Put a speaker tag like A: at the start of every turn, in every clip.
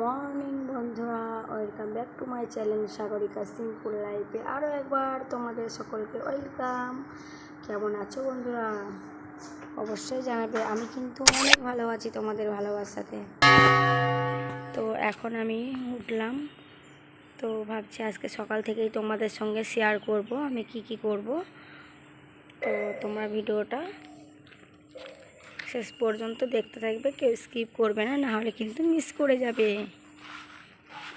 A: Morning, বন্ধুরা, welcome back to my channel Sagarika simple লাইফে। আরও একবার তোমাদের সকলকে ওয়েলকাম। কেমন আছো বন্ধুরা? অবশ্যই জানাবে। আমি কিন্তু অনেক ভালো আছি তোমাদের ভালোবাসাতে। তো এখন আমি উঠলাম। তো ভাবছি আজকে সকাল থেকেই তোমাদের সঙ্গে শেয়ার করব। আমি কি কি করব? তো তোমরা ভিডিওটা শেষ পর্যন্ত দেখতে থাকবে, কেউ স্কিপ করবে না না হলে কিন্তু মিস করে যাবে।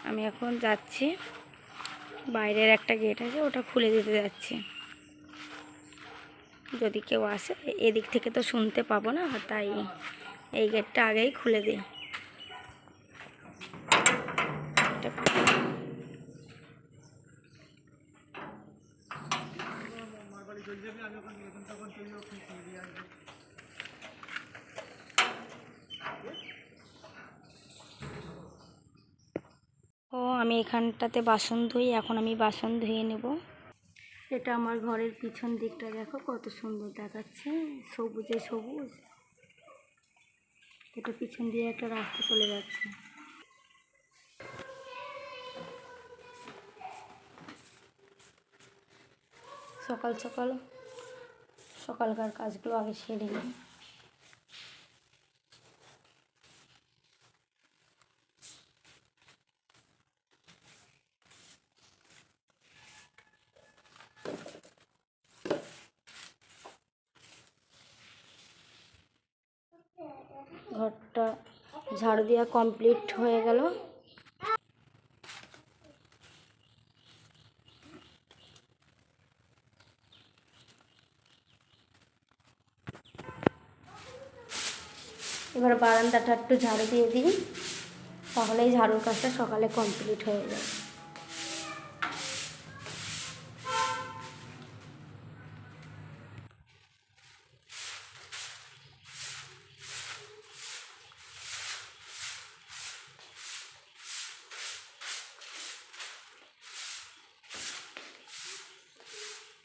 A: আমি এখন যাচ্ছি, বাইরের একটা গেট আছে, ওটা খুলে দিতে যাচ্ছি। যদি কেউ আসে, এদিক থেকে তো শুনতে পাবো না, তাই এই গেটটা আগেই খুলে দিই। ও আমি এখানটাতে বাসন ধুই, এখন আমি বাসন ধুয়ে নেব। এটা আমার ঘরের পিছন দিকটা, দেখো কত সুন্দর দেখাচ্ছে, সবুজে সবুজ। এটা পিছন দিয়ে একটা রাস্তা চলে যাচ্ছে। সকাল সকাল, সকালকার কাজগুলো আগে সেরে নিই। ঝাড়ু দেওয়া কমপ্লিট হয়ে গেল। এবার বারান্দাটা একটু ঝাড়ু দিয়ে দিন তাহলেই ঝাড়ুর কাজটা সকালে কমপ্লিট হয়ে যাবে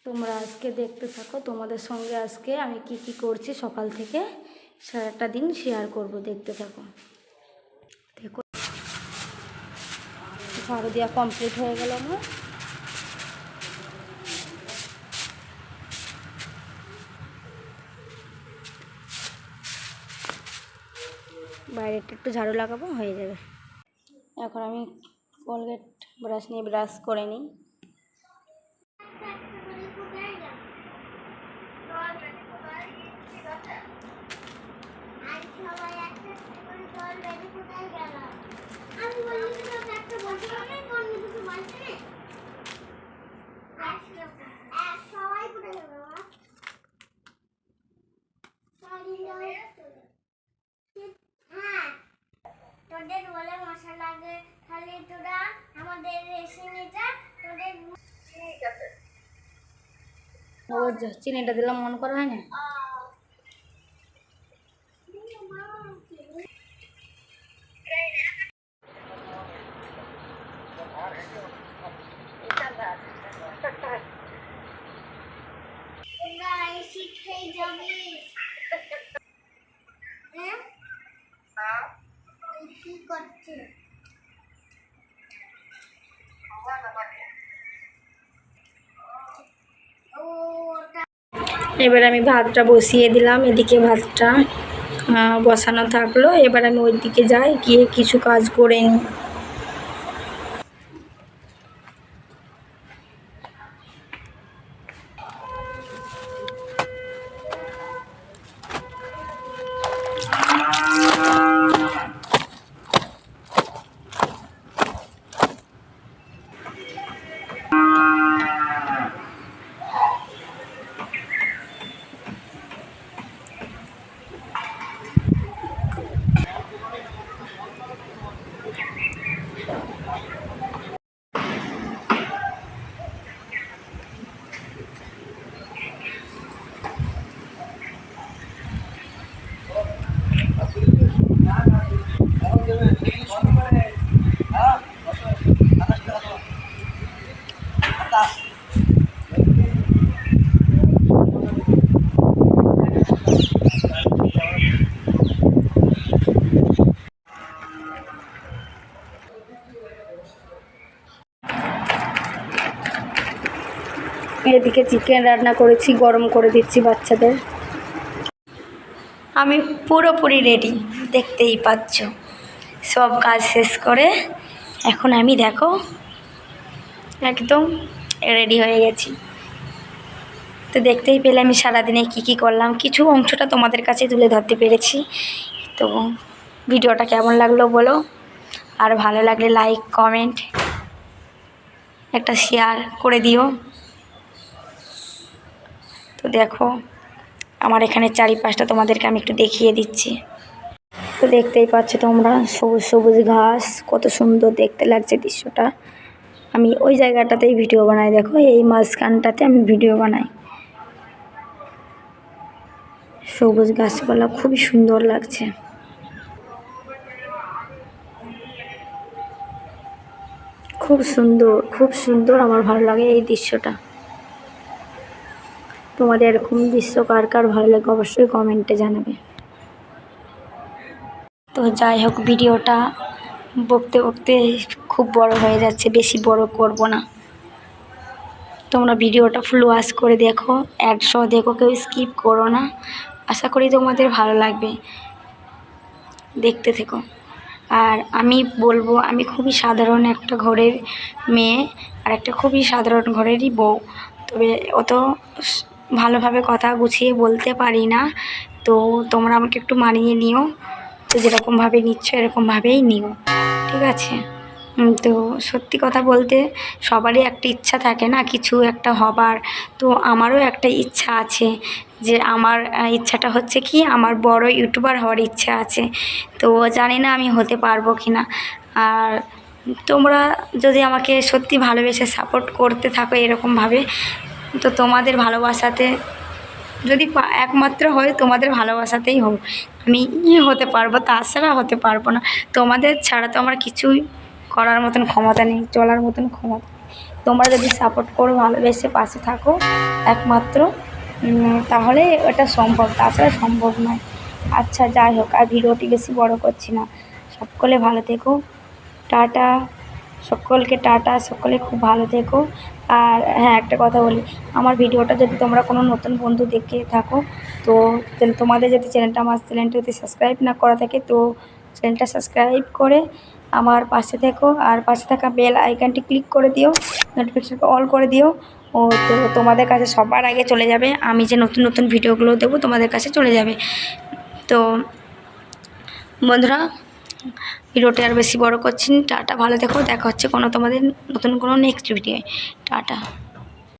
A: তোমরা আজকে দেখতে থাকো, তোমাদের সঙ্গে আজকে আমি কি কি করছি সকাল থেকে সারাটা দিন শেয়ার করব, দেখতে থাকো। দেখো। ঝাড়ু দেওয়া কমপ্লিট হয়ে গেল আমার। বাইরেটা একটু ঝাড়ু লাগাবো, হয়ে যাবে। এখন আমি কোলগেট ব্রাশ নিয়ে ব্রাশ করে নিই।
B: তোদের বলে মশা লাগে আমাদের তোদের
A: চিনিটা দিলাম মন করা হয় না
B: তোরা এসি খেয়ে যাবি হ্যাঁ তুই কি করছিস ও ওটা
A: এবার আমি ভাতটা বসিয়ে দিলাম, এদিকে ভাতটা বসানো থাকল। এবার আমি ওই দিকে যাই, গিয়ে কিছু কাজ করে নিই। এদিকে চিকেন রান্না করেছি, গরম করে দিচ্ছি বাচ্চাদের। আমি পুরোপুরি রেডি দেখতেই পাচ্ছ। সব কাজ শেষ করে, এখন আমি দেখো, একদম রেডি হয়ে গেছি। তো দেখতেই পেলে আমি সারাদিনে কী কী করলাম। কিছু অংশটা তোমাদের কাছে তুলে ধরতে পেরেছি। তো ভিডিওটা কেমন লাগল বলো? আর ভালো লাগলে লাইক কমেন্ট একটা শেয়ার করে দিও। তো দেখো, আমার এখানে চারিপাশটা তোমাদেরকে আমি একটু দেখিয়ে দিচ্ছি। তো দেখতেই পাচ্ছ তোমরা সবুজ সবুজ ঘাস, কত সুন্দর দেখতে লাগছে দৃশ্যটা। আমি ওই জায়গাটাতেই ভিডিও বানাই, দেখো, এই মাঝখানটাতে আমি ভিডিও বানাই। সবুজ গাছপালা খুবই সুন্দর লাগছে। খুব সুন্দর খুব সুন্দর আমার ভালো লাগে এই দৃশ্যটা। তোমাদের এরকম দৃশ্য কার কার ভালো লাগে অবশ্যই কমেন্টে জানাবে। তো যাই হোক ভিডিওটা বকতে বকতে খুব বড় হয়ে যাচ্ছে, বেশি বড় করব না। তোমরা ভিডিওটা ফুল ওয়াশ করে দেখো অ্যাড দেখো, কেউ স্কিপ করো না। আশা করি তোমাদের ভালো লাগবে। দেখতে থেকো। আর আমি বলব, আমি খুবই সাধারণ একটা ঘরের মেয়ে, আর একটা খুবই সাধারণ ঘরেরই বউ। তবে অত ভালোভাবে কথা গুছিয়ে বলতে পারি না। তো তোমরা আমাকে একটু মানিয়ে নিও। তো যেরকমভাবে নিচ্ছ এরকমভাবেই নিও। ঠিক আছে? তো সত্যি কথা বলতে সবারই একটা ইচ্ছা থাকে না, কিছু একটা হবার। তো আমারও একটা ইচ্ছা আছে যে আমার ইচ্ছাটা হচ্ছে কি, আমার বড় ইউটিউবার হওয়ার ইচ্ছা আছে। তো জানি না আমি হতে পারব কি না আর তোমরা যদি আমাকে সত্যি ভালোবেসে সাপোর্ট করতে থাকো এরকমভাবে তো তোমাদের ভালোবাসাতে যদি একমাত্র হয় তোমাদের ভালোবাসাতেই হোক। আমি হতে পারব তাছাড়া হতে পারব না। তোমাদের ছাড়া তো আমার কিছুই করার মতন ক্ষমতা নেই, চলার মতন ক্ষমতা তোমরা যদি সাপোর্ট করো, ভালোবেসে পাশে থাকো, একমাত্র তাহলে ওটা সম্ভব। তাছাড়া সম্ভব নয়। আচ্ছা যাই হোক, আর ভিডিওটি বেশি বড় করছি না। সকলে ভালো থেকো। টাটা। সকলকে টাটা, সকলে খুব ভালো থেকো। আর হ্যাঁ একটা কথা বলি, আমার ভিডিওটা যদি তোমরা কোনো নতুন বন্ধু দেখে থাকো, তো তোমাদের যদি চ্যানেলটা আমার চ্যানেলটা যদি সাবস্ক্রাইব না করা থাকে, তো চ্যানেলটা সাবস্ক্রাইব করে আমার পাশে থেকো। আর পাশে থাকা বেল আইকনটি ক্লিক করে দিও নোটিফিকেশনকে অল করে দিও। ও তো তোমাদের কাছে সবার আগে চলে যাবে, আমি যে নতুন নতুন ভিডিওগুলো দেবো তোমাদের কাছে চলে যাবে। তো বন্ধুরা ভিডিওটি আর বেশি বড় করছি। টাটা, ভালো দেখো দেখা হচ্ছে কোনো তোমাদের নতুন কোনো নেক্সট ভিডিও টাটা।